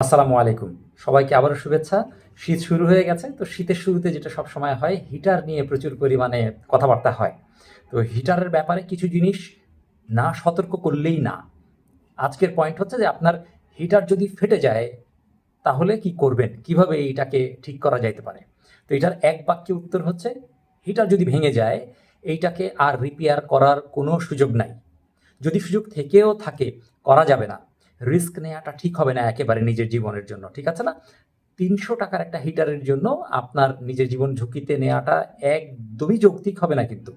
আসসালামু আলাইকুম। সবাইকে আবারও শুভেচ্ছা। শীত শুরু হয়ে গেছে, তো শীতের শুরুতে যেটা সব সময় হয়, হিটার নিয়ে প্রচুর পরিমাণে কথাবার্তা হয়। তো হিটারের ব্যাপারে কিছু জিনিস না সতর্ক করলেই না। আজকের পয়েন্ট হচ্ছে যে আপনার হিটার যদি ফেটে যায়, তাহলে কি করবেন? কীভাবে এইটাকে ঠিক করা যাইতে পারে? তো এটার এক বাক্যে উত্তর হচ্ছে, হিটার যদি ভেঙে যায়, এইটাকে আর রিপেয়ার করার কোনো সুযোগ নাই। যদি সুযোগ থেকেও থাকে, করা যাবে না। রিস্ক নেওয়াটা ঠিক হবে না একেবারে নিজের জীবনের জন্য, ঠিক আছে না? তিনশো টাকার একটা হিটারের জন্য আপনার নিজের জীবন ঝুঁকিতে নেওয়াটা একদমই যৌক্তিক হবে না কিন্তু।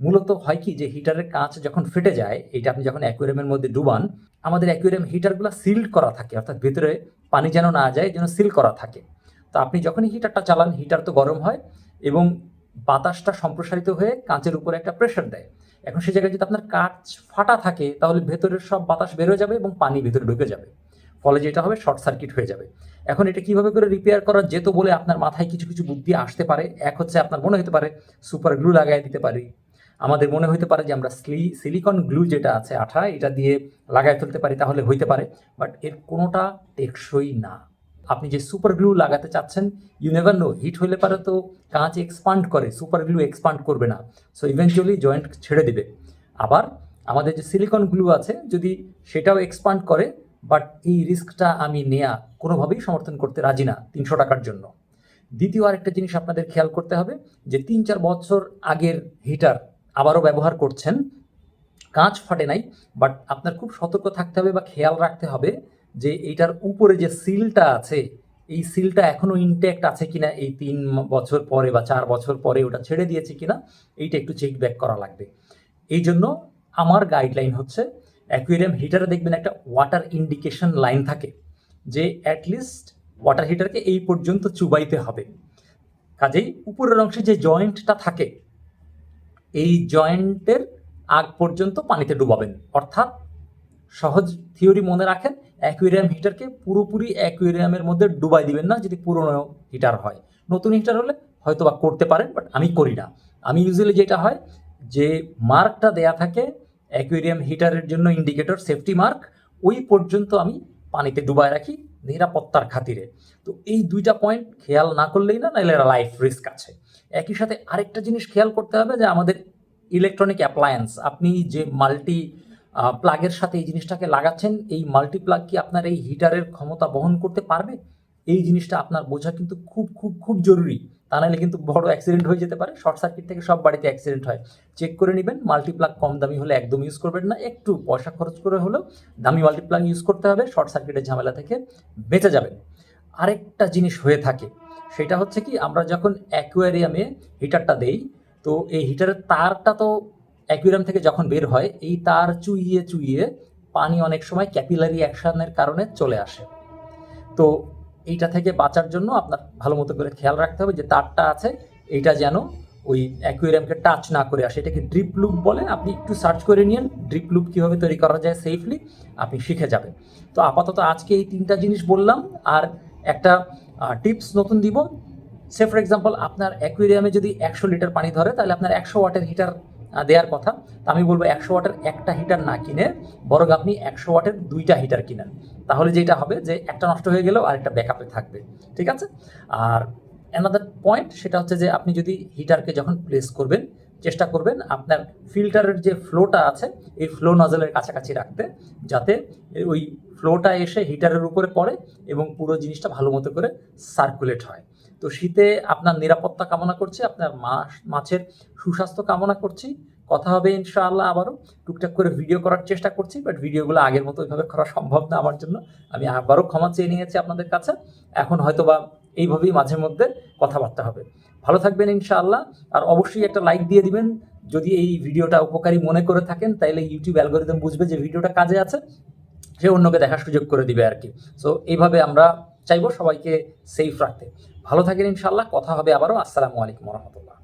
মূলত হয় কি যে হিটারের কাঁচ যখন ফেটে যায় এটা আপনি যখন অ্যাকুয়ারিয়ামের মধ্যে ডুবান, আমাদের অ্যাকুয়ারিয়াম হিটারগুলো সিল্ড করা থাকে, অর্থাৎ ভেতরে পানি যেন না যায়, যেন সিল করা থাকে। তো আপনি যখনই হিটারটা চালান, হিটার তো গরম হয় এবং বাতাসটা সম্প্রসারিত হয়ে কাঁচের উপরে একটা প্রেশার দেয়। এখন সে জায়গায় যদি আপনার কাঁচ ফাটা থাকে, তাহলে ভেতরের সব বাতাস বের যাবে এবং পানি ভেতরে ঢুকে যাবে। ফলে যেটা হবে শর্ট সার্কিট হয়ে যাবে। এখন এটা কীভাবে করে রিপেয়ার করা যেত বলে আপনার মাথায় কিছু কিছু বুদ্ধি আসতে পারে। এক হচ্ছে আপনার মনে হতে পারে সুপার গ্লু লাগাই দিতে পারি। আমাদের মনে হতে পারে যে আমরা স্লি সিলিকন গ্লু যেটা আছে, আঠা, এটা দিয়ে লাগাই ফেলতে পারি, তাহলে হইতে পারে। বাট এর কোনোটা টেকসই না। আপনি যে সুপার গ্লু লাগাতে চাচ্ছেন ইউ নেভার নো হিট হলে পারে তো কাঁচ এক্সপান্ড করে সুপার গ্লু এক্সপান্ড করবে না। সো ইভেনচুয়ালি জয়েন্ট ছেড়ে দিবে। আবার আমাদের যে সিলিকন গ্লু আছে, যদি সেটাও এক্সপান্ড করে বাট এই রিস্কটা আমি নেয়া কোনোভাবেই সমর্থন করতে রাজি না তিনশো টাকার জন্য। দ্বিতীয় আরেকটা জিনিস আপনাদের খেয়াল করতে হবে, যে তিন চার বছর আগের হিটার আবারও ব্যবহার করছেন, কাঁচ ফাটে নাই বাট আপনার খুব সতর্ক থাকতে হবে বা খেয়াল রাখতে হবে যে এইটার উপরে যে সিলটা আছে, এই সিলটা এখনও ইনট্যাক্ট আছে কিনা, এই তিন বছর পরে বা চার বছর পরে ওটা ছেড়ে দিয়েছে কিনা, এইটা একটু চেক ব্যাক করা লাগবে। এই জন্য আমার গাইডলাইন হচ্ছে অ্যাকুয়ারিয়াম হিটারে দেখবেন একটা ওয়াটার ইন্ডিকেশন লাইন থাকে, যে অ্যাটলিস্ট ওয়াটার হিটারকে এই পর্যন্ত চুবাইতে হবে। কাজেই উপরের অংশে যে জয়েন্টটা থাকে, এই জয়েন্টের আগ পর্যন্ত পানিতে ডুবাবেন, অর্থাৎ সহজ থিওরি মনে রাখেন, অ্যাকুয়ারিয়াম হিটারকে পুরোপুরি অ্যাকুয়ারিয়ামের মধ্যে ডুবাই দিবেন না যদি পুরনো হিটার হয়। নতুন হিটার হলে হয়তো বা করতে পারেন, বাট আমি করি না। আমি ইউজুয়ালি যেটা হয়, যে মার্কটা দেয়া থাকে অ্যাকুয়ারিয়াম হিটারের জন্য ইন্ডিকেটর সেফটি মার্ক ওই পর্যন্ত আমি পানিতে ডুবায় রাখি নিরাপত্তার খাতিরে। তো এই দুইটা পয়েন্ট খেয়াল না করলেই না, নাহলে লাইফ রিস্ক আছে। একই সাথে আরেকটা জিনিস খেয়াল করতে হবে যে আমাদের ইলেকট্রনিক অ্যাপ্লায়েন্স আপনি যে মাল্টি প্লাগের সাথে এই জিনিসটাকে লাগাচ্ছেন, এই মাল্টি প্লাগ কি আপনার এই হিটারের ক্ষমতা বহন করতে পারবে? এই জিনিসটা আপনার বোঝা কিন্তু খুব খুব খুব জরুরি। তা নাহলে কিন্তু বড় অ্যাক্সিডেন্ট হয়ে যেতে পারে শর্ট সার্কিট থেকে সব বাড়িতে অ্যাক্সিডেন্ট হয়। চেক করে নেবেন মাল্টিপ্লাগ কম দামি হলে একদম ইউজ করবেন না, একটু পয়সা খরচ করে হলেও দামি মাল্টিপ্লাগ ইউজ করতে হবে শর্ট সার্কিটের ঝামেলা থেকে বেঁচে যাবেন। আরেকটা জিনিস হয়ে থাকে, সেটা হচ্ছে কি, আমরা যখন অ্যাকুয়ারিয়ামে হিটারটা দেই, তো এই হিটারের তারটা তো অ্যাকুয়ারিয়াম থেকে যখন বের হয়, এই তার চুইয়ে চুইয়ে পানি অনেক সময় ক্যাপিলারি অ্যাকশনের কারণে চলে আসে। তো এইটা থেকে বাঁচার জন্য আপনার ভালো মতো করে খেয়াল রাখতে হবে যে তারটা আছে, এইটা যেন ওই অ্যাকুয়ারিয়ামকে টাচ না করে আসে। এটাকে ড্রিপ লুপ বলে, আপনি একটু সার্চ করে নিন ড্রিপ লুপ কীভাবে তৈরি করা যায় সেফলি আপনি শিখে যাবেন। তো আপাতত আজকে এই তিনটা জিনিস বললাম, আর একটা টিপস নতুন দিব। সে ফর এক্সাম্পল আপনার অ্যাকুয়ারিয়ামে যদি একশো লিটার পানি ধরে, তাহলে আপনার একশো ওয়াটের হিটার দেওয়ার কথা। তা আমি বলব একশো ওয়াটের একটা হিটার না কিনে বরং আপনি একশো ওয়াটের দুইটা হিটার কিনেন। তাহলে যেটা হবে যে একটা নষ্ট হয়ে গেলেও আরেকটা ব্যাকআপে থাকবে। ঠিক আছে? আর অ্যানাদার পয়েন্ট সেটা হচ্ছে যে আপনি যদি হিটারকে যখন প্লেস করবেন, চেষ্টা করবেন আপনার ফিল্টারের যে ফ্লোটা আছে, এই ফ্লো নজলের কাছাকাছি রাখতে, যাতে ওই ফ্লোটা এসে হিটারের উপরে পড়ে এবং পুরো জিনিসটা ভালো মতো করে সার্কুলেট হয়। তো শীতে আপনার নিরাপত্তা কামনা করছি, আপনার মাছ মাছের সুস্বাস্থ্য কামনা করছি। কথা হবে ইনশাআল্লাহ আবারও। টুকটাক করে ভিডিও করার চেষ্টা করছি বাট ভিডিওগুলো আগের মতো ওইভাবে করা সম্ভব না আমার জন্য। আমি আবারও ক্ষমা চেয়ে নিয়েছি আপনাদের কাছে। এখন হয়তো বা এইভাবেই মাঝে মধ্যে কথাবার্তা হবে। ভালো থাকবেন ইনশাআল্লাহ। আর অবশ্যই একটা লাইক দিয়ে দিবেন। যদি এই ভিডিওটা উপকারী মনে করে থাকেন, তাইলে ইউটিউব অ্যালগোরিদম বুঝবে যে ভিডিওটা কাজে আছে। সে অন্যকে দেখার সুযোগ করে দিবে আর কি সো এইভাবে আমরা চাইব সবাইকে সেফ রাখতে। ভালো থাকেন ইনশাল্লাহ কথা হবে আবারও। আসসালামু আলাইকুম রহমতুল্লাহ।